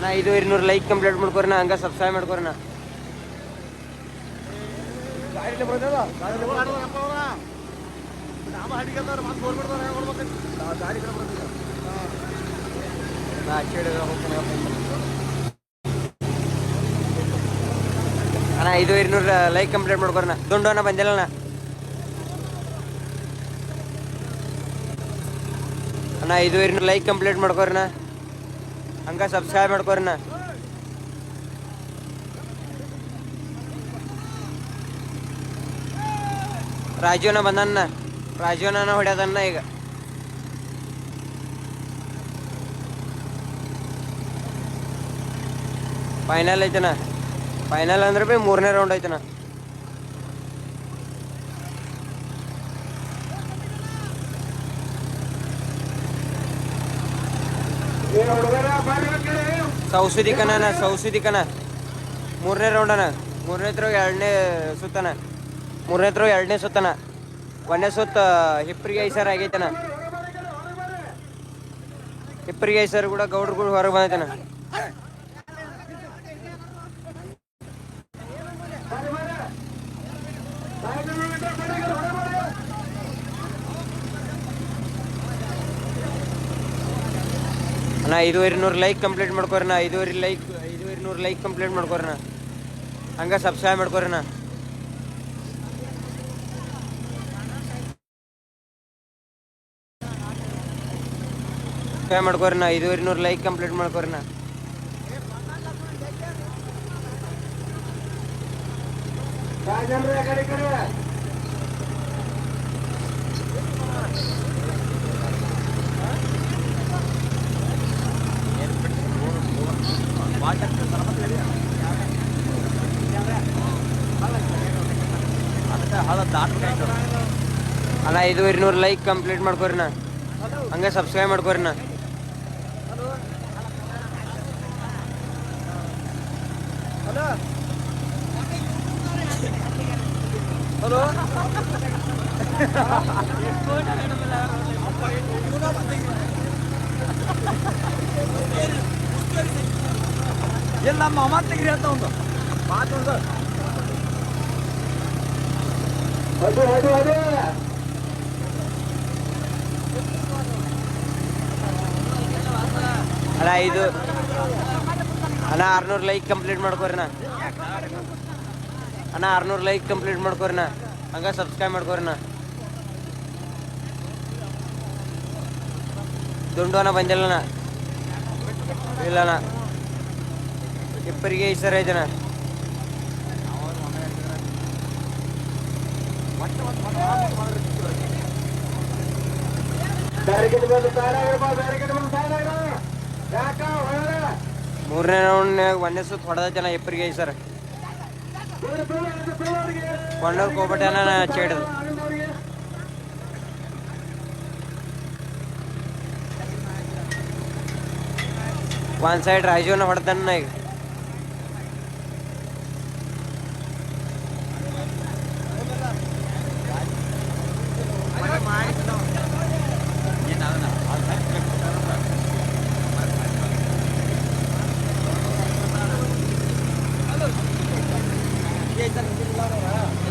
ಅಣ್ಣ ಇದು ಇನ್ನೂರು ಲೈಕ್ ಕಂಪ್ಲೀಟ್ ಮಾಡ್ಕೊರಿನ ಹಂಗ ಸಬ್ಸ್ಕ್ರೈಬ್ ಬರ್ತಿಲ್ಲ ಅಣ್ಣ. ಇದು ಇನ್ನೂರು ಲೈಕ್ ಕಂಪ್ಲೀಟ್ ಮಾಡ್ಕೊರಿನ ದುಂಡು ಅಣ್ಣ ಬಂದಿಲ್ಲ ಅಣ್ಣ. ಇದು ಇನ್ನೂರು ಲೈಕ್ ಕಂಪ್ಲೀಟ್ ಮಾಡ್ಕೊರಿನ ಹಂಗ ಸಬ್ಸ್ಕ್ರೈಬ್ ಮಾಡ್ಕೊರಿನ ರಾಜೀವನ ಬಂದನ್ನ ರಾಜೀವನ ಹೊಡ್ಯದನ್ನ ಈಗ ಫೈನಲ್ ಐತನ ಫೈನಲ್ ಅಂದ್ರೆ ಬಿ ಮೂರನೇ ರೌಂಡ್ ಐತನ ಸೌಸುದಿ ಕನ ಸೌಸುದಿ ಕನ ಮೂರನೇ ರೌಂಡ್ ಅನ ಮೂರನೇ ಎರಡನೇ ಸುತ್ತನ. ಮೂರನೇ ಎರಡನೇ ಸುತ್ತನ. ಒಂದನೇ ಸುತ್ತ ಹಿಪ್ರಿಗೆ ಐಸರ್ ಆಗೈತನ. ಹಿಪ್ರಿಗೆ ಐಸರ್ ಕೂಡ ಗೌಡ್ರು ಕೂಡ ಹೊರಗೆ ಬಂದೈತನ. ಅಣ್ಣ ಐದುವರೆ ನೂರು ಲೈಕ್ ಕಂಪ್ಲೀಟ್ ಮಾಡ್ಕೋರಣ ಐದುವರೆ ಲೈಕ್ ಐದುವರೆ ನೂರು ಲೈಕ್ ಕಂಪ್ಲೀಟ್ ಮಾಡ್ಕೋರಣ ಹಂಗೆ ಸಬ್ಸ್ಕ್ರೈಬ್ ಮಾಡ್ಕೋರಣ ಸಬ್ಸ್ಕ್ರೈಬ್ ಮಾಡ್ಕೋರಣ ಐದುವರೆ ನೂರು ಲೈಕ್ ಕಂಪ್ಲೀಟ್ ಮಾಡ್ಕೋರಣ ರಾಜೇಂದ್ರ ಕಡೆ ಕಡೆ. ಅಣ್ಣ ಐದುವರೆ ನೂರು ಲೈಕ್ ಕಂಪ್ಲೀಟ್ ಮಾಡ್ಕೋರಿನ ಹಂಗೆ ಸಬ್ಸ್ಕ್ರೈಬ್ ಮಾಡ್ಕೋರಿನ ಹಲೋ? ಎಲ್ಲ ಅಮ್ಮ ತೆಗ್ರಿ ಹೇಳ್ತಾ ಒಂದು? ಮಾತು ಒಂದು ಅದು ಅಣ್ಣ, ಐದು. ಅಣ್ಣ, ಆರ್ನೂರು ಲೈಕ್ ಕಂಪ್ಲೀಟ್ ಮಾಡ್ಕೋರಿನ ಅಣ್ಣ. ಆರ್ನೂರು ಲೈಕ್ ಕಂಪ್ಲೀಟ್ ಮಾಡ್ಕೋರಿನ ಹಂಗ ಸಬ್ಸ್ಕ್ರೈಬ್ ಮಾಡ್ಕೋರಿನ ಅಣ್ಣ. ಬಂದಿಲ್ಲಣ್ಣ ಇಲ್ಲಣ್ಣ ಇಬ್ಬರಿಗೆ ಈ ಸರ ಐತಣ್ಣ ಮೂರನೇ ರೌಂಡ್ನಾಗ ಒಂದೇ ಸುತ್ತ ಹೊಡೆದೈತಣ್ಣ ಇಬ್ಬರಿಗೆ ಸರ್ ಕೊಂಡವ್ರು ಹೋಗ್ಬಿಟ್ಟೆ ಚೇಡದು. ಒಂದ್ ಸೈಡ್ ರಾಜೀವ್ನ ಹೊಡೆದನ್ನ ಈಗ. చేశారు